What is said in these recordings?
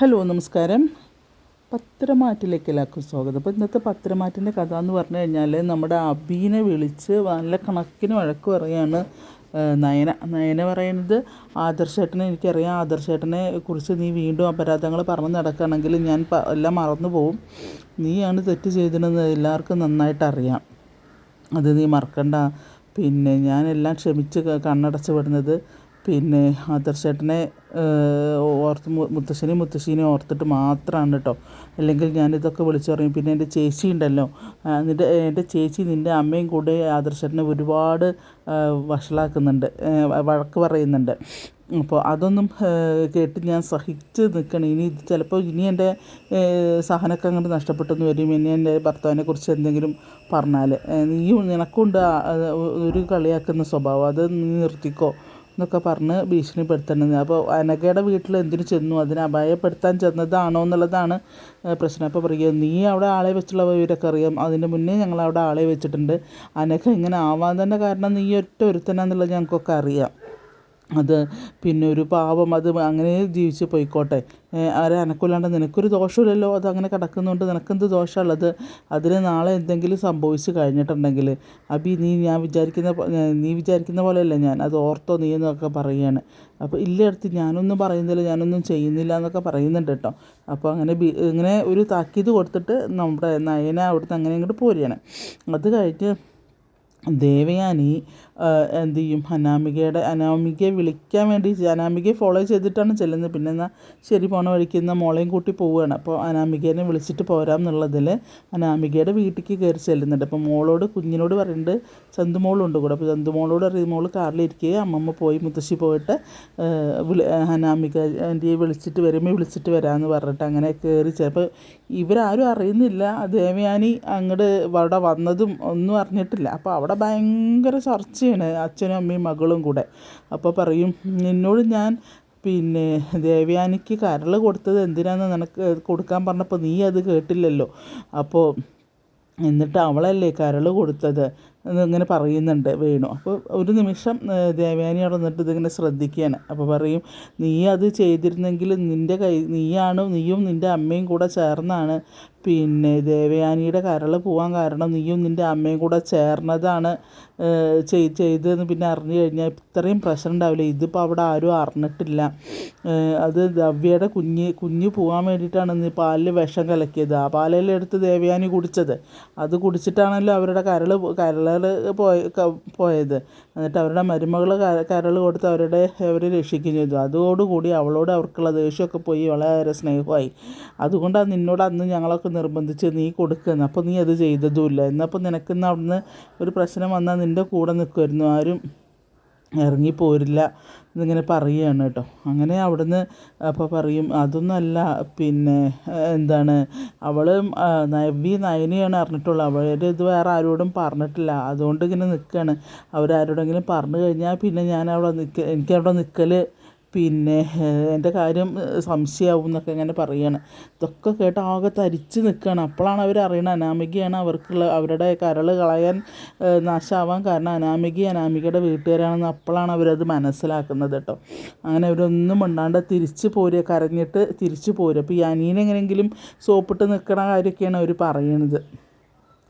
Hello നമസ്കാരം. പത്രമാറ്റിലേക്ക് എല്ലാവർക്കും സ്വാഗതം. അപ്പോൾ ഇന്നത്തെ പത്രമാറ്റിന്റെ കഥ എന്ന് പറഞ്ഞു കഴിഞ്ഞാൽ നമ്മുടെ അബീനെ വിളിച്ച് നല്ല കണക്കിന് വഴക്ക് പറയാണ് നയന. നയന പറയുന്നത് ആദർശേട്ടനെ എനിക്കറിയാം. ആദർശേട്ടനെ കുറിച്ച് നീ വീണ്ടും അപരാധങ്ങൾ പറഞ്ഞ് നടക്കുകയാണെങ്കിൽ ഞാൻ എല്ലാം മറന്നു പോവും. നീയാണ് തെറ്റ് ചെയ്തിരുന്നത്. എല്ലാവർക്കും നന്നായിട്ട് അറിയാം. അത് നീ മറക്കണ്ട. പിന്നെ ഞാനെല്ലാം ക്ഷമിച്ച് കണ്ണടച്ച് വിടുന്നത് പിന്നെ ആദർശ് ചേട്ടനെ ഓർത്ത് മുത്തശ്ശനെയും മുത്തശ്ശീനെയും ഓർത്തിട്ട് മാത്രമാണ് കേട്ടോ അല്ലെങ്കിൽ ഞാനിതൊക്കെ വിളിച്ചു പറയും പിന്നെ എന്റെ ചേച്ചി ഉണ്ടല്ലോ. നിന്റെ എന്റെ ചേച്ചി നിന്റെ അമ്മയും കൂടെ ആദർശേട്ടനെ ഒരുപാട് വഷളാക്കുന്നുണ്ട്. വഴക്ക് പറയുന്നുണ്ട്. അപ്പോൾ അതൊന്നും കേട്ട് ഞാൻ സഹിച്ച് നിൽക്കണം. ഇനി ഇത് ചിലപ്പോൾ ഇനി എന്റെ സഹനൊക്കെ അങ്ങോട്ട് നഷ്ടപ്പെട്ടെന്ന് വരും. ഇനി എന്റെ ഭർത്താവിനെ കുറിച്ച് എന്തെങ്കിലും പറഞ്ഞാൽ നീ നിനക്കുണ്ട് ഒരു കളിയാക്കുന്ന സ്വഭാവം. അത് നീ നിർത്തിക്കോ. എന്നൊക്കെ പറഞ്ഞ് ഭീഷണിപ്പെടുത്തുന്നത്. അപ്പോൾ അനഘയുടെ വീട്ടിൽ എന്തിനു ചെന്നു? അതിനെ അപായപ്പെടുത്താൻ ചെന്നതാണോ എന്നുള്ളതാണ് പ്രശ്നം. അപ്പോൾ പറയുക നീ അവിടെ ആളെ വെച്ചുള്ള വിവരമൊക്കെ അറിയാം. അതിന് മുന്നേ ഞങ്ങൾ അവിടെ ആളെ വെച്ചിട്ടുണ്ട്. അനക ഇങ്ങനെ ആവാൻ തന്നെ കാരണം നീ ഒറ്റ ഒരുത്തനാന്നുള്ളത് ഞങ്ങൾക്കൊക്കെ അറിയാം. അത് പിന്നെ ഒരു പാവം അത് അങ്ങനെ ജീവിച്ച് പോയിക്കോട്ടെ. ആരെ അനക്കില്ലാണ്ട് നിനക്കൊരു ദോഷമില്ലല്ലോ? അത് അങ്ങനെ കിടക്കുന്നുണ്ട്. നിനക്കെന്ത് ദോഷമുള്ളത് അതിന് നാളെ എന്തെങ്കിലും സംഭവിച്ചു കഴിഞ്ഞിട്ടുണ്ടെങ്കിൽ. അബി നീ ഞാൻ വിചാരിക്കുന്ന നീ വിചാരിക്കുന്ന പോലെയല്ല ഞാൻ. അത് ഓർത്തോ നീ എന്നൊക്കെ പറയുകയാണ്. അപ്പോൾ ഇല്ല അടുത്ത് ഞാനൊന്നും പറയുന്നില്ല. ഞാനൊന്നും ചെയ്യുന്നില്ല എന്നൊക്കെ പറയുന്നുണ്ട് കേട്ടോ. അപ്പോൾ അങ്ങനെ ബി ഇങ്ങനെ ഒരു താക്കീത് കൊടുത്തിട്ട് നമ്മുടെ നയന അവിടുത്തെ അങ്ങനെ ഇങ്ങോട്ട് പോരുകയാണ്. അത് കഴിഞ്ഞ് ദേവയാനി എന്ത് ചെയ്യും? അനാമികയുടെ അനാമികയെ വിളിക്കാൻ വേണ്ടി അനാമികയെ ഫോളോ ചെയ്തിട്ടാണ് ചെല്ലുന്നത്. പിന്നെ എന്നാൽ ശരി പോണ വഴിക്ക് എന്നാൽ മോളെയും കൂട്ടി പോവുകയാണ്. അപ്പോൾ അനാമികേനെ വിളിച്ചിട്ട് പോരാം എന്നുള്ളതിൽ അനാമികയുടെ വീട്ടിലേക്ക് കയറി ചെല്ലുന്നുണ്ട്. അപ്പോൾ മോളോട് കുഞ്ഞിനോട് പറയുന്നുണ്ട് ചന്തുമോളുണ്ട് കൂടെ. അപ്പോൾ ചന്തുമോളോട് അറിയും മോൾ കാറിലിരിക്കുക അമ്മമ്മ പോയി മുത്തശ്ശി പോയിട്ട് വിളി അനാമിക ആന്റിയെ വിളിച്ചിട്ട് വരുമ്പോൾ വിളിച്ചിട്ട് വരാമെന്ന് പറഞ്ഞിട്ട് അങ്ങനെ കയറി ചിലപ്പോൾ ഇവരാരും അറിയുന്നില്ല. ദേവയാനി അങ്ങോട്ട് അവിടെ വന്നതും ഒന്നും അറിഞ്ഞിട്ടില്ല. അപ്പോൾ അവിടെ ഭയങ്കര ചർച്ചയാണ് അച്ഛനും അമ്മയും മകളും കൂടെ. അപ്പോൾ പറയും നിന്നോട് ഞാൻ പിന്നെ ദേവയാനിക്ക് കരൾ കൊടുത്തത് എന്തിനാന്ന് നിനക്ക് കൊടുക്കാൻ പറഞ്ഞപ്പോൾ നീ അത് കേട്ടില്ലല്ലോ. അപ്പോൾ എന്നിട്ട് അവളല്ലേ കരൾ കൊടുത്തത്? എന്നിങ്ങനെ പറയുന്നുണ്ട് വേണു. അപ്പോൾ ഒരു നിമിഷം ദേവയാനി അവിടെ നിന്നിട്ട് ഇതിങ്ങനെ ശ്രദ്ധിക്കുകയാണ്. അപ്പോൾ പറയും നീ അത് ചെയ്തിരുന്നെങ്കിൽ നിന്റെ കൈ നീയാണ് നീയും നിന്റെ അമ്മയും കൂടെ ചേർന്നാണ് പിന്നെ ദേവയാനിയുടെ കരൾ പോകാൻ കാരണം നീയും നിന്റെ അമ്മയും കൂടെ ചേർന്നതാണ് ചെയ് ചെയ്തതെന്ന് പിന്നെ അറിഞ്ഞു കഴിഞ്ഞാൽ ഇത്രയും പ്രശ്നം ഉണ്ടാവില്ല. ഇതിപ്പോൾ അവിടെ ആരും അറിഞ്ഞിട്ടില്ല. അത് ദവ്യയുടെ കുഞ്ഞ് കുഞ്ഞ് പോകാൻ വേണ്ടിയിട്ടാണ് ഈ പാലിൽ വിഷം കലക്കിയത്. ആ പാലെല്ലാം എടുത്ത് ദേവയാനി കുടിച്ചത്. അത് കുടിച്ചിട്ടാണല്ലോ അവരുടെ കരൾ കരൾ പോയ പോയത്. എന്നിട്ട് അവരുടെ മരുമകൾ കരൾ കൊടുത്ത് അവരുടെ അവരെ രക്ഷിക്കുകയും ചെയ്തു. അതോടുകൂടി അവളോട് അവർക്കുള്ള ദേഷ്യമൊക്കെ പോയി. വളരെ സ്നേഹമായി. അതുകൊണ്ടാണ് നിന്നോട് അന്ന് ഞങ്ങളൊക്കെ നിർബന്ധിച്ച് നീ കൊടുക്കുന്നത് അപ്പോൾ നീ അത് ചെയ്തതുമില്ല. എന്നപ്പോൾ നിനക്കിന്ന് അവിടുന്ന് ഒരു പ്രശ്നം വന്നാൽ നിന്റെ കൂടെ നിൽക്കുമായിരുന്നു ആരും ഇറങ്ങിപ്പോരില്ല എന്നിങ്ങനെ പറയുകയാണ് കേട്ടോ. അങ്ങനെ അവിടുന്ന് അപ്പോൾ പറയും അതൊന്നുമല്ല പിന്നെ എന്താണ് അവൾ നവി നയനിയാണ് അറിഞ്ഞിട്ടുള്ളത്. അവളുടെ ഇത് വേറെ ആരോടും പറഞ്ഞിട്ടില്ല. അതുകൊണ്ട് ഇങ്ങനെ നിൽക്കുകയാണ് അവരാരോടെങ്കിലും പറഞ്ഞു കഴിഞ്ഞാൽ പിന്നെ ഞാൻ അവിടെ നിൽക്ക എനിക്കവിടെ നിൽക്കൽ പിന്നെ എന്റെ കാര്യം സംശയമാവും എന്നൊക്കെ ഇങ്ങനെ പറയുകയാണ് ഇതൊക്കെ കേട്ട് ആകെ തരിച്ച് നിൽക്കുകയാണ് അപ്പോഴാണ് അവർ അറിയണത് അനാമികയാണ് അവർക്കുള്ള അവരുടെ കരൾ കളയാൻ നാശമാവാൻ കാരണം അനാമിക അനാമികയുടെ വീട്ടുകാരാണെന്ന് അപ്പോഴാണ് അവരത് മനസ്സിലാക്കുന്നത് കേട്ടോ. അങ്ങനെ അവരൊന്നും മിണ്ടാണ്ട് തിരിച്ച് പോരുക കരഞ്ഞിട്ട് തിരിച്ച് പോരുക അപ്പോൾ ഈ അനിയനെങ്ങനെയെങ്കിലും സോപ്പിട്ട് നിൽക്കണ കാര്യമൊക്കെയാണ് അവർ പറയണത്.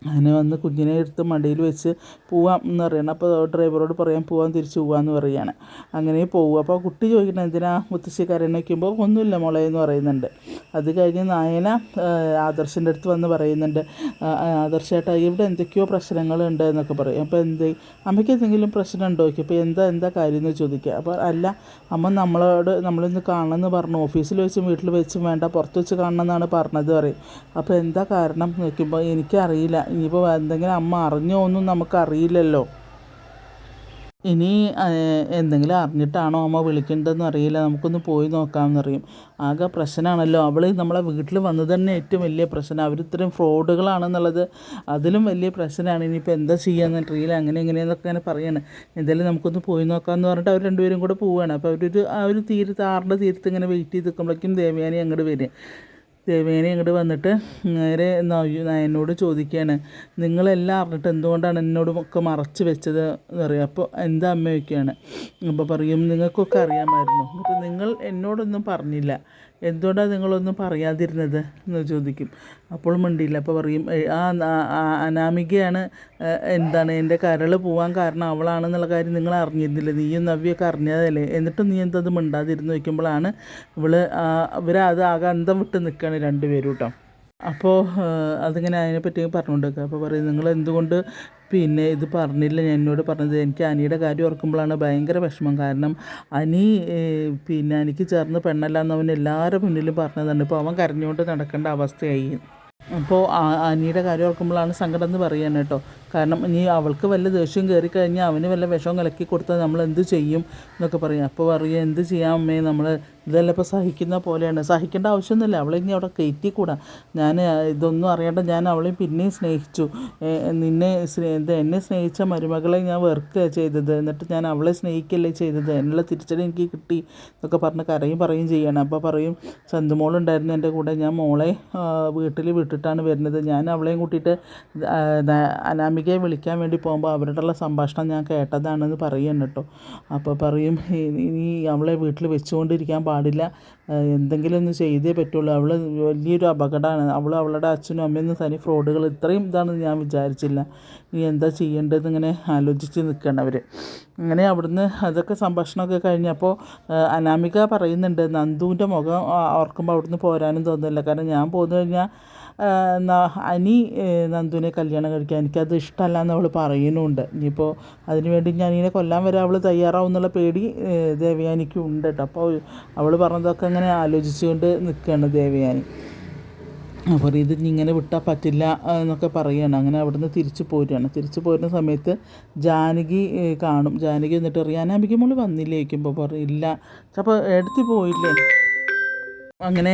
അങ്ങനെ വന്ന് കുഞ്ഞിനെ എടുത്ത് മടിയിൽ വെച്ച് പോവാം എന്ന് പറയണം. അപ്പോൾ ഡ്രൈവറോട് പറയാം പോവാൻ തിരിച്ച് പോവാന്ന് പറയാണ്. അങ്ങനെ പോകും അപ്പോൾ കുട്ടി ചോദിക്കണം എന്തിനാ മുത്തശ്ശി വയ്ക്കുമ്പോൾ? ഒന്നുമില്ല മോളെ എന്ന് പറയുന്നുണ്ട്. അത് കഴിഞ്ഞ് നായന ആദർശിന്റെ അടുത്ത് വന്ന് പറയുന്നുണ്ട് "ആ, ആ, ആദർശേട്ടാ ഇവിടെ എന്തൊക്കെയോ പ്രശ്നങ്ങളുണ്ട് എന്നൊക്കെ പറയും. അപ്പോൾ എന്ത് അമ്മയ്ക്ക് എന്തെങ്കിലും പ്രശ്നം ഉണ്ടോ അപ്പോൾ എന്താ എന്താ കാര്യം? എന്ന് ചോദിക്കുക. അപ്പോൾ അല്ല അമ്മ നമ്മളോട് നമ്മളിന്ന് കാണണമെന്ന് പറഞ്ഞു. ഓഫീസിൽ വെച്ചും വീട്ടിൽ വെച്ചും വേണ്ട പുറത്ത് വെച്ച് കാണണം എന്നാണ് പറഞ്ഞത് പറയും. അപ്പോൾ എന്താ കാരണം എന്ന് നോക്കുമ്പോൾ എനിക്കറിയില്ല. ഇനിയിപ്പോൾ എന്തെങ്കിലും അമ്മ അറിഞ്ഞോ ഒന്നും നമുക്കറിയില്ലല്ലോ. ഇനി എന്തെങ്കിലും അറിഞ്ഞിട്ടാണോ അമ്മ വിളിക്കേണ്ടതെന്ന് അറിയില്ല. നമുക്കൊന്ന് പോയി നോക്കാമെന്ന് അറിയും ആകെ പ്രശ്നമാണല്ലോ അവൾ നമ്മളെ വീട്ടിൽ വന്നത് തന്നെ ഏറ്റവും വലിയ പ്രശ്നം. അവർ ഇത്രയും ഫ്രോഡുകളാണെന്നുള്ളത് അതിലും വലിയ പ്രശ്നമാണ് ഇനിയിപ്പോൾ എന്താ ചെയ്യാന്ന് അറിയില്ല. അങ്ങനെ എങ്ങനെയെന്നൊക്കെ ഇങ്ങനെ പറയാണ്. എന്തായാലും നമുക്കൊന്ന് പോയി നോക്കാമെന്ന് പറഞ്ഞിട്ട് അവർ രണ്ടുപേരും കൂടെ പോവുകയാണ് അപ്പോൾ അവരൊരു ആ ഒരു തീരത്ത് ആറിന്റെ തീരത്ത് ഇങ്ങനെ വെയിറ്റ് ചെയ്ത് നിൽക്കുമ്പോഴേക്കും ദേവയാനി അങ്ങോട്ട് വരിക ദേവേനെ ഇങ്ങോട്ട് വന്നിട്ട് നേരെ എന്നോട് ചോദിക്കുകയാണ് നിങ്ങളെല്ലാം അറിഞ്ഞിട്ട് എന്തുകൊണ്ടാണ് എന്നോട് ഒക്കെ മറച്ച് വെച്ചത്? എന്ന് അപ്പോൾ എന്താ അമ്മ ചോദിക്കുകയാണ് അപ്പോൾ പറയും നിങ്ങൾക്കൊക്കെ അറിയാമായിരുന്നു. എന്നിട്ട് നിങ്ങൾ എന്നോടൊന്നും പറഞ്ഞില്ല. എന്തുകൊണ്ടാണ് നിങ്ങളൊന്നും പറയാതിരുന്നത് എന്ന് ചോദിക്കും. അപ്പോൾ മിണ്ടിയില്ല. അപ്പോൾ പറയും ആ അനാമികയാണ് എന്താണ് എന്റെ കരൾ പോവാൻ കാരണം അവളാണെന്നുള്ള കാര്യം നിങ്ങൾ അറിഞ്ഞിരുന്നില്ല? നീയും നവ്യൊക്കെ അറിഞ്ഞതല്ലേ? എന്നിട്ടും നീ എന്തത് മിണ്ടാതിരുന്ന് വയ്ക്കുമ്പോഴാണ് ഇവൾ ഇവരത് ആകെ അന്തം വിട്ട് നിൽക്കുകയാണ് രണ്ടുപേരും കേട്ടോ അപ്പോൾ അതിങ്ങനെ അതിനെപ്പറ്റി പറഞ്ഞുകൊണ്ടിരിക്കുക. അപ്പോൾ പറയും നിങ്ങൾ എന്തുകൊണ്ട് പിന്നെ ഇത് പറഞ്ഞില്ല? ഞാൻ എന്നോട് പറഞ്ഞത് എനിക്ക് അനിയുടെ കാര്യം ഓർക്കുമ്പോഴാണ് ഭയങ്കര വിഷമം. കാരണം അനി പിന്നെ എനിക്ക് ചേർന്ന് പെണ്ണല്ല എന്ന് അവൻ എല്ലാവരുടെ മുന്നിലും പറഞ്ഞതാണ് ഇപ്പോൾ അവൻ കരഞ്ഞുകൊണ്ട് നടക്കേണ്ട അവസ്ഥയായി. അപ്പോൾ അനിയുടെ കാര്യം ഓർക്കുമ്പോഴാണ് സങ്കടം എന്ന് പറയാൻ കേട്ടോ. കാരണം ഇനി അവൾക്ക് വല്ല ദേഷ്യം കയറി കഴിഞ്ഞാൽ അവന് വല്ല വിഷവും കലക്കി കൊടുത്താൽ നമ്മൾ എന്ത് ചെയ്യും? എന്നൊക്കെ പറയും. അപ്പോൾ പറയുക എന്ത് ചെയ്യാം അമ്മേ? നമ്മൾ ഇതെല്ലാം ഇപ്പോൾ സഹിക്കുന്ന പോലെയാണ്. സഹിക്കേണ്ട ആവശ്യമൊന്നുമില്ല. അവളെ ഇനി അവിടെ കയറ്റിക്കൂടാ. ഞാൻ ഇതൊന്നും അറിയാണ്ട് ഞാൻ അവളെ പിന്നെയും സ്നേഹിച്ചു. നിന്നെ ഇത് എന്നെ സ്നേഹിച്ച മരുമകളെ ഞാൻ വെറുക്കുക ചെയ്തത്. എന്നിട്ട് ഞാൻ അവളെ സ്നേഹിക്കല്ലേ ചെയ്തത്. എന്നുള്ള തിരിച്ചടി എനിക്ക് കിട്ടി എന്നൊക്കെ പറഞ്ഞ് കരയും പറയും ചെയ്യണം. അപ്പോൾ പറയും ചന്തുമോളുണ്ടായിരുന്നു എന്റെ കൂടെ. ഞാൻ മോളെ വീട്ടിൽ വിട്ടിട്ടാണ് വരുന്നത്. ഞാൻ അവളെയും കൂട്ടിയിട്ട് അനാമികയെ വിളിക്കാൻ വേണ്ടി പോകുമ്പോൾ അവരോടുള്ള സംഭാഷണം ഞാൻ കേട്ടതാണെന്ന് പറയുന്നു കേട്ടോ. അപ്പോൾ പറയും ഇനി അവളെ വീട്ടിൽ വെച്ചുകൊണ്ടിരിക്കാൻ പാടില്ല. എന്തെങ്കിലും ഒന്ന് ചെയ്തേ പറ്റുള്ളൂ. അവൾ വലിയൊരു അപകടമാണ്. അവൾ അവളുടെ അച്ഛനും അമ്മയൊന്നും തനി ഫ്രോഡുകൾ ഇത്രയും ഇതാണെന്ന് ഞാൻ വിചാരിച്ചില്ല. ഇനി എന്താ ചെയ്യേണ്ടതെന്ന് ഇങ്ങനെ ആലോചിച്ച് നിൽക്കണം അവർ അങ്ങനെ അവിടുന്ന് അതൊക്കെ സംഭാഷണമൊക്കെ കഴിഞ്ഞപ്പോൾ അനാമിക പറയുന്നുണ്ട് നന്ദുവിന്റെ മുഖം ഓർക്കുമ്പോൾ അവിടുന്ന് പോരാനും തോന്നുന്നില്ല. കാരണം ഞാൻ പോന്നു കഴിഞ്ഞാൽ ആ, ന- അനി നന്ദുവിനെ കല്യാണം കഴിക്കാൻ എനിക്കത് ഇഷ്ടമല്ല എന്ന് അവൾ പറയുന്നുണ്ട് ഇനിയിപ്പോൾ അതിനുവേണ്ടി ഞാൻ ഇങ്ങനെ കൊല്ലാൻ വരെ അവൾ തയ്യാറാവും എന്നുള്ള പേടി ദേവയാനിക്ക് ഉണ്ട് കേട്ടോ. അപ്പോൾ അവൾ പറഞ്ഞതൊക്കെ അങ്ങനെ ആലോചിച്ചുകൊണ്ട് നിൽക്കുകയാണ് ദേവയാനി. അപ്പോൾ ഇത് ഇങ്ങനെ വിട്ടാൽ പറ്റില്ല എന്നൊക്കെ പറയുകയാണ് അങ്ങനെ അവിടുന്ന് തിരിച്ചു പോരുകയാണ് തിരിച്ചു പോരുന്ന സമയത്ത് ജാനകി കാണും. ജാനകി എന്നിട്ട് റിയാനാമ്പിക്കുമ്പോൾ വന്നില്ലേ? ചോദിക്കുമ്പോൾ പറയും ഇല്ല. അപ്പോൾ എടുത്ത് പോയില്ലേ? അങ്ങനെ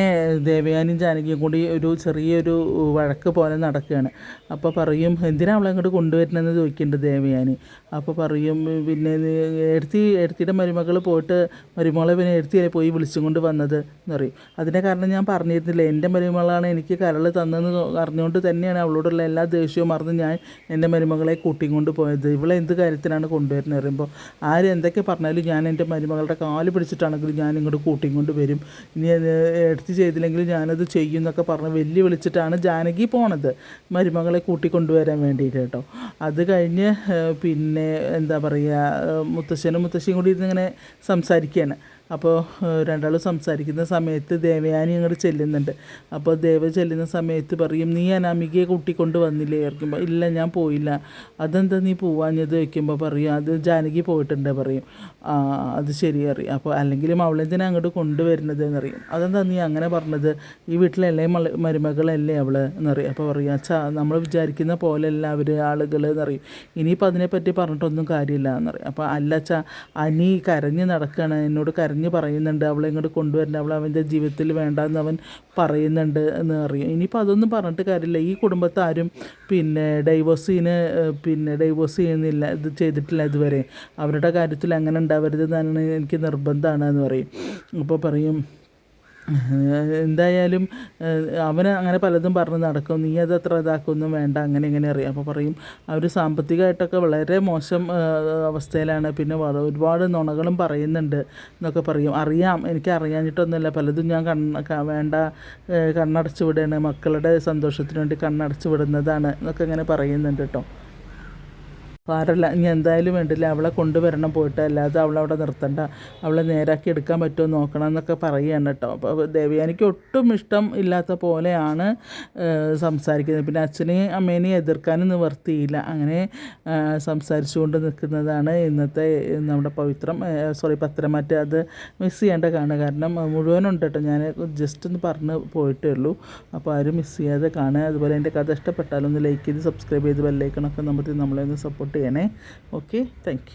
ദേവയാനും ജാനകിയും കൂടി ഒരു ചെറിയൊരു വഴക്ക് പോലെ നടക്കുകയാണ്. അപ്പോൾ പറയും എന്തിനാണ് അവളെ അങ്ങോട്ട് കൊണ്ടുവരണമെന്ന് ചോദിക്കുന്നുണ്ട് ദേവയാനി? അപ്പോൾ പറയും പിന്നെ എടുത്തി എടുത്തിയുടെ മരുമകൾ പോയിട്ട് മരുമകളെ പിന്നെ എടുത്തിയല്ലേ പോയി വിളിച്ചും കൊണ്ട് വന്നത് എന്ന് പറയും. അതിന്റെ കാരണം ഞാൻ പറഞ്ഞിരുന്നില്ല എന്റെ മരുമകളാണ് എനിക്ക് കരൾ തന്നതെന്ന് അറിഞ്ഞുകൊണ്ട് തന്നെയാണ് അവളോടുള്ള എല്ലാ ദേഷ്യവും മറന്ന് ഞാൻ എന്റെ മരുമകളെ കൂട്ടിയും കൊണ്ട് പോയത്. ഇവളെ എന്ത് കാര്യത്തിനാണ് കൊണ്ടുവരുന്നത് പറയുമ്പോൾ ആരെന്തൊക്കെ പറഞ്ഞാലും ഞാൻ എന്റെ മരുമകളുടെ കാൽ പിടിച്ചിട്ടാണെങ്കിലും ഞാൻ ഇങ്ങോട്ട് കൂട്ടിയും കൊണ്ട് വരും. ഇനി എടുത്ത് ചെയ്തില്ലെങ്കിൽ ഞാനത് ചെയ്യും എന്നൊക്കെ പറഞ്ഞ് വെല്ലു വിളിച്ചിട്ടാണ് ജാനകി പോണത്. മരുമകളെ കൂട്ടിക്കൊണ്ടുവരാൻ വേണ്ടിയിട്ട് കേട്ടോ. അത് കഴിഞ്ഞ് പിന്നെ എന്താ പറയുക മുത്തശ്ശനും മുത്തശ്ശിയും കൂടി ഇരുന്നിങ്ങനെ സംസാരിക്കുകയാണ് അപ്പോൾ രണ്ടാൾ സംസാരിക്കുന്ന സമയത്ത് ദേവയാനി അങ്ങോട്ട് ചെല്ലുന്നുണ്ട്. അപ്പോൾ ദേവ ചെല്ലുന്ന സമയത്ത് പറയും നീ അനാമികയെ കൂട്ടിക്കൊണ്ട് വന്നില്ലേ? ചോദിക്കുമ്പോൾ ഇല്ല ഞാൻ പോയില്ല. അതെന്താ നീ പോവാഞ്ഞത്? ചോദിക്കുമ്പോൾ പറയും അത് ജാനകി പോയിട്ടുണ്ട് പറയും. അത് ശരി അപ്പോൾ അല്ലെങ്കിലും അവളെന്തിനാ അങ്ങോട്ട് കൊണ്ടുവരുന്നത് എന്നറിയും അതെന്താ നീ അങ്ങനെ പറഞ്ഞത്? ഈ വീട്ടിലല്ലേ മരുമകളല്ലേ അവൾ? എന്നറിയും അപ്പോൾ പറയും അച്ഛാ നമ്മൾ വിചാരിക്കുന്ന പോലെയല്ല അവർ ആളുകൾ എന്നറിയും ഇനിയിപ്പോൾ അതിനെപ്പറ്റി പറഞ്ഞിട്ടൊന്നും കാര്യമില്ല എന്നറിയും അപ്പോൾ അല്ല അച്ഛാ അനി കരഞ്ഞ് നടക്കുകയാണ് എന്നോട് കരഞ്ഞ് പറയുന്നുണ്ട് അവളെ ഇങ്ങോട്ട് കൊണ്ടുവരണ്ട അവൾ അവന്റെ ജീവിതത്തിൽ വേണ്ടെന്ന് അവൻ പറയുന്നുണ്ട് എന്ന് അറിയും. ഇനിയിപ്പോൾ അതൊന്നും പറഞ്ഞിട്ട് കാര്യമില്ല. ഈ കുടുംബത്താരും പിന്നെ ഡൈവോഴ്സിന് പിന്നെ ഡൈവോഴ്സ് ചെയ്യുന്നില്ല ഇത് ചെയ്തിട്ടില്ല ഇതുവരെ. അവരുടെ കാര്യത്തിൽ അങ്ങനെ ഉണ്ടാവരുത് എന്നാണ് എനിക്ക് നിർബന്ധമാണ് എന്ന് പറയും. അപ്പോൾ പറയും എന്തായാലും അവൻ അങ്ങനെ പലതും പറഞ്ഞ് നടക്കും. നീ അത് അത്ര ഇതാക്കൊന്നും വേണ്ട അങ്ങനെ ഇങ്ങനെ അറിയാം. അപ്പോൾ പറയും അവർ സാമ്പത്തികമായിട്ടൊക്കെ വളരെ മോശം അവസ്ഥയിലാണ്. പിന്നെ ഒരുപാട് നുണകളും പറയുന്നുണ്ട് എന്നൊക്കെ പറയും. അറിയാം എനിക്ക് അറിയാഞ്ഞിട്ടൊന്നുമില്ല. പലതും ഞാൻ കണ്ണ വേണ്ട കണ്ണടച്ച് വിടുകയാണ് മക്കളുടെ സന്തോഷത്തിന് വേണ്ടി കണ്ണടച്ച് വിടുന്നതാണ് എന്നൊക്കെ ഇങ്ങനെ പറയുന്നുണ്ട് കേട്ടോ. പാരല്ല ഇനി എന്തായാലും വേണ്ടില്ല. അവളെ കൊണ്ടുവരണം പോയിട്ട്. അല്ലാതെ അവളവിടെ നിർത്തണ്ട. അവളെ നേരാക്കി എടുക്കാൻ പറ്റുമോ നോക്കണം എന്നൊക്കെ പറയുകയാണ് കേട്ടോ. അപ്പോൾ ദേവയാനിക്ക് ഒട്ടും ഇഷ്ടം ഇല്ലാത്ത പോലെയാണ് സംസാരിക്കുന്നത്. പിന്നെ അച്ഛനെയും അമ്മേനെയും എതിർക്കാനും നിവർത്തിയില്ല. അങ്ങനെ സംസാരിച്ചുകൊണ്ട് നിൽക്കുന്നതാണ് ഇന്നത്തെ നമ്മുടെ പവിത്രം. സോറി പത്രമാറ്റ് അത് മിസ് ചെയ്യേണ്ട കാണുക കാരണം മുഴുവനുണ്ട് കേട്ടോ. ഞാൻ ജസ്റ്റ് ഒന്ന് പറഞ്ഞ് പോയിട്ടേ ഉള്ളൂ. അപ്പോൾ ആരും മിസ് ചെയ്യാതെ കാണുക. അതുപോലെ എന്റെ കഥ ഇഷ്ടപ്പെട്ടാലൊന്ന് ലൈക്ക് ചെയ്ത് സബ്സ്ക്രൈബ് ചെയ്ത് ബെല്ലൈക്കണൊക്കെ നമുക്ക് നമ്മളെ ഒന്ന് സപ്പോർട്ട് ചെയ്യണേ. Okay thank